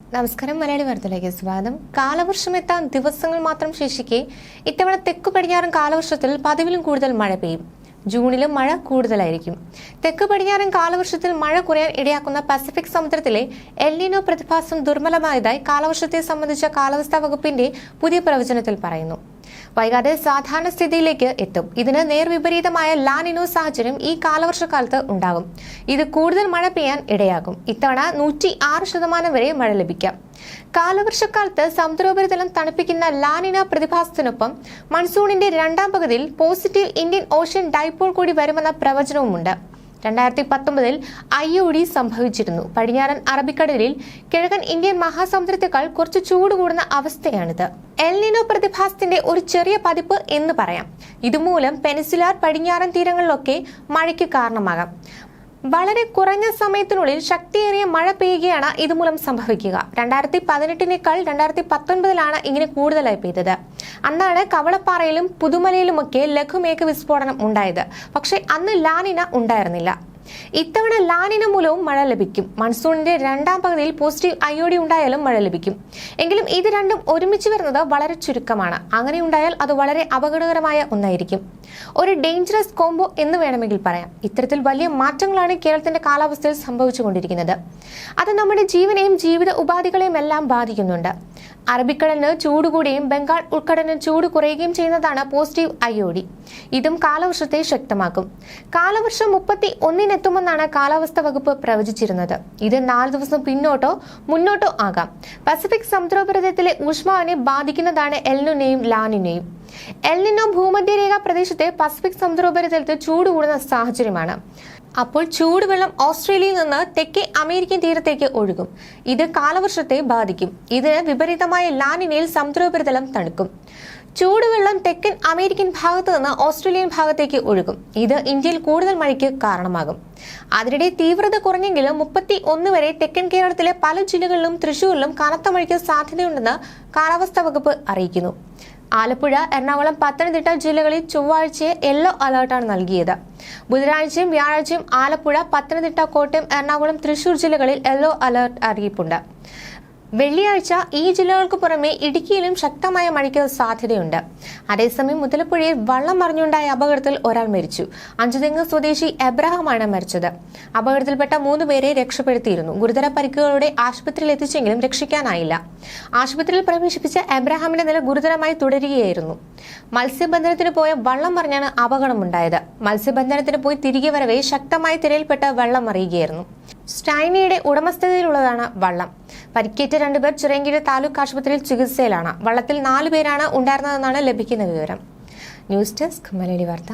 നമസ്കാരം മലയാളി വാർത്തയിലേക്ക് സ്വാഗതം. കാലവർഷം എത്താൻ ദിവസങ്ങൾ മാത്രം ശേഷിക്കെ ഇത്തവണ തെക്കു പടിഞ്ഞാറൻ കാലവർഷത്തിൽ പതിവിലും കൂടുതൽ മഴ പെയ്യും. ജൂണിലും മഴ കൂടുതലായിരിക്കും. തെക്ക് പടിഞ്ഞാറൻ കാലവർഷത്തിൽ മഴ കുറയാൻ ഇടയാക്കുന്ന പസഫിക് സമുദ്രത്തിലെ എൽനിനോ പ്രതിഭാസം ദുർബലമായതായി കാലവർഷത്തെ സംബന്ധിച്ച കാലാവസ്ഥാ വകുപ്പിന്റെ പുതിയ പ്രവചനത്തിൽ പറയുന്നു. വൈകാതെ സാധാരണ സ്ഥിതിയിലേക്ക് എത്തും. ഇതിന് നേർവിപരീതമായ ലാനിനോ സാഹചര്യം ഈ കാലവർഷക്കാലത്ത് ഉണ്ടാകും. ഇത് കൂടുതൽ മഴ പെയ്യാൻ ഇടയാകും ഇത്തവണ നൂറ്റി ആറ് ശതമാനം വരെ മഴ ലഭിക്കാം. കാലവർഷക്കാലത്ത് സമുദ്രോപരിതലം തണുപ്പിക്കുന്ന ലാനിന പ്രതിഭാസത്തിനൊപ്പം മൺസൂണിന്റെ രണ്ടാം പകുതിയിൽ പോസിറ്റീവ് ഇന്ത്യൻ ഓഷ്യൻ ഡൈപോൾ കൂടി വരുമെന്ന പ്രവചനവുമുണ്ട്. രണ്ടായിരത്തി പത്തൊമ്പതിൽ ഐ ഒ ഡി സംഭവിച്ചിരുന്നു. പടിഞ്ഞാറൻ അറബിക്കടലിൽ കിഴക്കൻ ഇന്ത്യൻ മഹാസമുദ്രത്തേക്കാൾ കുറച്ച് ചൂട് കൂടുന്ന അവസ്ഥയാണിത്. എൽനിനോ പ്രതിഭാസത്തിന്റെ ഒരു ചെറിയ പതിപ്പ് എന്ന് പറയാം. ഇതുമൂലം പെനിസുലാർ പടിഞ്ഞാറൻ തീരങ്ങളിലൊക്കെ മഴയ്ക്ക് കാരണമാകാം. വളരെ കുറഞ്ഞ സമയത്തിനുള്ളിൽ ശക്തിയേറിയ മഴ പെയ്യുകയാണ് ഇതുമൂലം സംഭവിക്കുക. രണ്ടായിരത്തി പതിനെട്ടിനേക്കാൾ രണ്ടായിരത്തി പത്തൊൻപതിലാണ് ഇങ്ങനെ കൂടുതലായി പെയ്തത്. അന്നാണ് കവളപ്പാറയിലും പുതുമലയിലുമൊക്കെ ലഘുമേഘ വിസ്ഫോടനം ഉണ്ടായത്. പക്ഷേ അന്ന് ലാനിന ഉണ്ടായിരുന്നില്ല. ഇത്തവണ ലാനിന മൂലവും മഴ ലഭിക്കും. മൺസൂണിന്റെ രണ്ടാം പകുതിയിൽ പോസിറ്റീവ് അയോഡി ഉണ്ടായാലും മഴ ലഭിക്കും. എങ്കിലും ഇത് രണ്ടും ഒരുമിച്ച് വരുന്നത് വളരെ ചുരുക്കമാണ്. അങ്ങനെ ഉണ്ടായാൽ അത് വളരെ അപകടകരമായ ഒന്നായിരിക്കും. ഒരു ഡേഞ്ചറസ് കോംബോ എന്ന് വേണമെങ്കിൽ പറയാം. ഇത്തരത്തിൽ വലിയ മാറ്റങ്ങളാണ് കേരളത്തിന്റെ കാലാവസ്ഥയിൽ സംഭവിച്ചുകൊണ്ടിരിക്കുന്നത്. അത് നമ്മുടെ ജീവനെയും ജീവിത ഉപാധികളെയും എല്ലാം ബാധിക്കുന്നുണ്ട്. അറബിക്കടലിന് ചൂട് കൂടുകയും ബംഗാൾ ഉൾക്കടലിന് ചൂട് കുറയുകയും ചെയ്യുന്നതാണ് പോസിറ്റീവ് അയോഡി ഇതും കാലവർഷത്തെ ശക്തമാക്കും. കാലവർഷം മുപ്പത്തി ഒന്നിനെത്തുമെന്നാണ് കാലാവസ്ഥാ വകുപ്പ് പ്രവചിച്ചിരുന്നത്. ഇത് നാല് ദിവസം പിന്നോട്ടോ മുന്നോട്ടോ ആകാം. പസഫിക് സമുദ്രോപരിതലത്തിലെ ഊഷ്മാവിനെ ബാധിക്കുന്നതാണ് എൽനുനെയും ലാനിനെയും. എൽനിനോ ഭൂമധ്യരേഖ പ്രദേശത്തെ പസഫിക് സമുദ്രോപരിതലത്തിൽ ചൂട് കൂടുന്ന സാഹചര്യമാണ്. അപ്പോൾ ചൂടുവെള്ളം ഓസ്ട്രേലിയയിൽ നിന്ന് തെക്കേ അമേരിക്കൻ തീരത്തേക്ക് ഒഴുകും. ഇത് കാലവർഷത്തെ ബാധിക്കും. ഇതിന് വിപരീതമായ ലാനിനയിൽ സമുദ്രോപരിതലം തണുക്കും. ചൂടുവെള്ളം തെക്കൻ അമേരിക്കൻ ഭാഗത്ത് നിന്ന് ഓസ്ട്രേലിയൻ ഭാഗത്തേക്ക് ഒഴുകും. ഇത് ഇന്ത്യയിൽ കൂടുതൽ മഴയ്ക്ക് കാരണമാകും. അതിനിടെ തീവ്രത കുറഞ്ഞെങ്കിലും മുപ്പത്തി ഒന്ന് വരെ തെക്കൻ കേരളത്തിലെ പല ജില്ലകളിലും തൃശൂരിലും കനത്ത മഴയ്ക്ക് സാധ്യതയുണ്ടെന്ന് കാലാവസ്ഥാ വകുപ്പ് അറിയിക്കുന്നു. ആലപ്പുഴ എറണാകുളം പത്തനംതിട്ട ജില്ലകളിൽ ചൊവ്വാഴ്ചയെ യെല്ലോ അലർട്ടാണ് നൽകിയത്. ബുധനാഴ്ചയും വ്യാഴാഴ്ചയും ആലപ്പുഴ പത്തനംതിട്ട കോട്ടയം എറണാകുളം തൃശൂർ ജില്ലകളിൽ യെല്ലോ അലർട്ട് അറിയിപ്പുണ്ട്. വെള്ളിയാഴ്ച ഈ ജില്ലകൾക്ക് പുറമെ ഇടുക്കിയിലും ശക്തമായ മഴയ്ക്ക് സാധ്യതയുണ്ട്. അതേസമയം മുതലപ്പുഴയിൽ വള്ളം മറിഞ്ഞുണ്ടായ അപകടത്തിൽ ഒരാൾ മരിച്ചു. അഞ്ചുതെങ്ങ് സ്വദേശി എബ്രഹാമാണ് മരിച്ചത്. അപകടത്തിൽപ്പെട്ട മൂന്ന് പേരെ രക്ഷപ്പെടുത്തിയിരുന്നു. ഗുരുതര പരിക്കുകളോടെ ആശുപത്രിയിൽ എത്തിച്ചെങ്കിലും രക്ഷിക്കാനായില്ല. ആശുപത്രിയിൽ പ്രവേശിപ്പിച്ച എബ്രഹാമിന്റെ നില ഗുരുതരമായി തുടരുകയായിരുന്നു. മത്സ്യബന്ധനത്തിന് പോയ വള്ളം മറിഞ്ഞാണ് അപകടമുണ്ടായത്. മത്സ്യബന്ധനത്തിന് പോയി തിരികെ വരവേ ശക്തമായ തിരയിൽപ്പെട്ട് വെള്ളം മറിയുകയായിരുന്നു. സ്റ്റൈനിയുടെ ഉടമസ്ഥതയിലുള്ളതാണ് വള്ളം. പരിക്കേറ്റ രണ്ടുപേർ ചിറയൻകീഴ് താലൂക്ക് ആശുപത്രിയിൽ ചികിത്സയിലാണ്. വള്ളത്തിൽ നാലുപേരാണ് ഉണ്ടായിരുന്നതെന്നാണ് ലഭിക്കുന്ന വിവരം. ന്യൂസ് ഡെസ്ക് മലയാളി വാർത്ത.